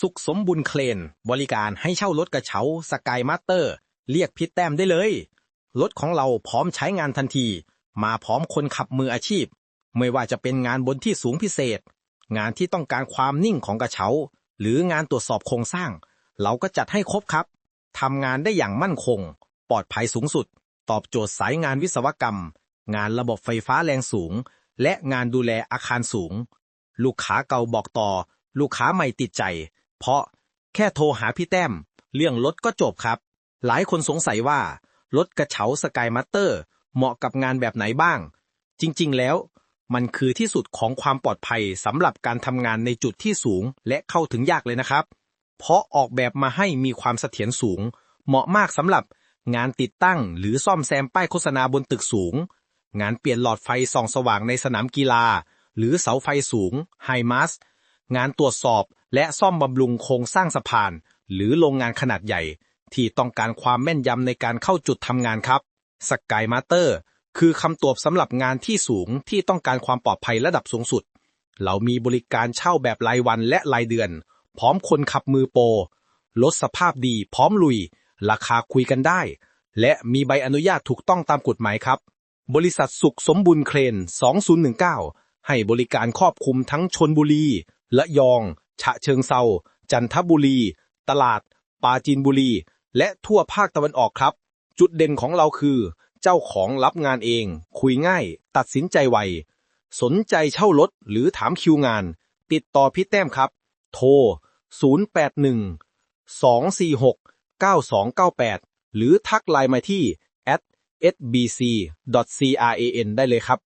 สุขสมบุญเคลน บริการให้เช่ารถกระเช้าสกายมาสเตอร์ เรียกพิดแต้มได้เลย รถของเราพร้อมใช้งานทันที มาพร้อมคนขับมืออาชีพ ไม่ว่าจะเป็นงานบนที่สูงพิเศษ งานที่ต้องการความนิ่งของกระเช้า หรืองานตรวจสอบโครงสร้าง เราก็จัดให้ครบครับทำงานได้อย่างมั่นคง ปลอดภัยสูงสุด ตอบโจทย์สายงานวิศวกรรม งานระบบไฟฟ้าแรงสูง และงานดูแลอาคารสูง ลูกค้าเก่าบอกต่อ ลูกค้าใหม่ติดใจ เพราะแค่โทรหาพี่แต้ม เรื่องรถก็จบครับ หลายคนสงสัยว่า รถกระเช้าสกายมาสเตอร์ เหมาะกับงานแบบไหนบ้าง จริงๆ แล้วมันคือที่สุดของความปลอดภัยสำหรับการทำงานในจุดที่สูงและเข้าถึงยากเลยนะครับ เพราะออกแบบมาให้มีความเสถียรสูง เหมาะมากสำหรับงานติดตั้งหรือซ่อมแซมป้ายโฆษณาบนตึกสูง งานเปลี่ยนหลอดไฟส่องสว่างในสนามกีฬา หรือเสาไฟสูงไฮมาสงานตรวจสอบ และซ่อมบำรุงโครงสร้างสะพาน หรือโรงงานขนาดใหญ่ ที่ต้องการความแม่นยำในการเข้าจุดทำงานครับสกายมาเตอร์คือคำตอบสำหรับงานที่สูงที่ต้องการความปลอดภัยระดับสูงสุด เรามีบริการเช่าแบบรายวันและรายเดือน พร้อมคนขับมือโปรลดสภาพดีพร้อมลุย ราคาคุยกันได้ และมีใบอนุญาตถูกต้องตามกฎหมายครับ บริษัทสุขสมบุญเครน 2019 ให้บริการครอบคลุมทั้งชนบุรี และยอง ฉะเชิงเซา จันทบุรี ตลาด ปาจีนบุรี และทั่วภาคตะวันออกครับ จุดเด่นของเราคือ เจ้าของรับงานเอง คุยง่าย ตัดสินใจไว สนใจเช่ารถหรือถามคิวงาน ติดต่อพี่แต้มครับ โทร 081 246 9298 หรือทักไลน์มาที่ sbc.cran ได้เลยครับ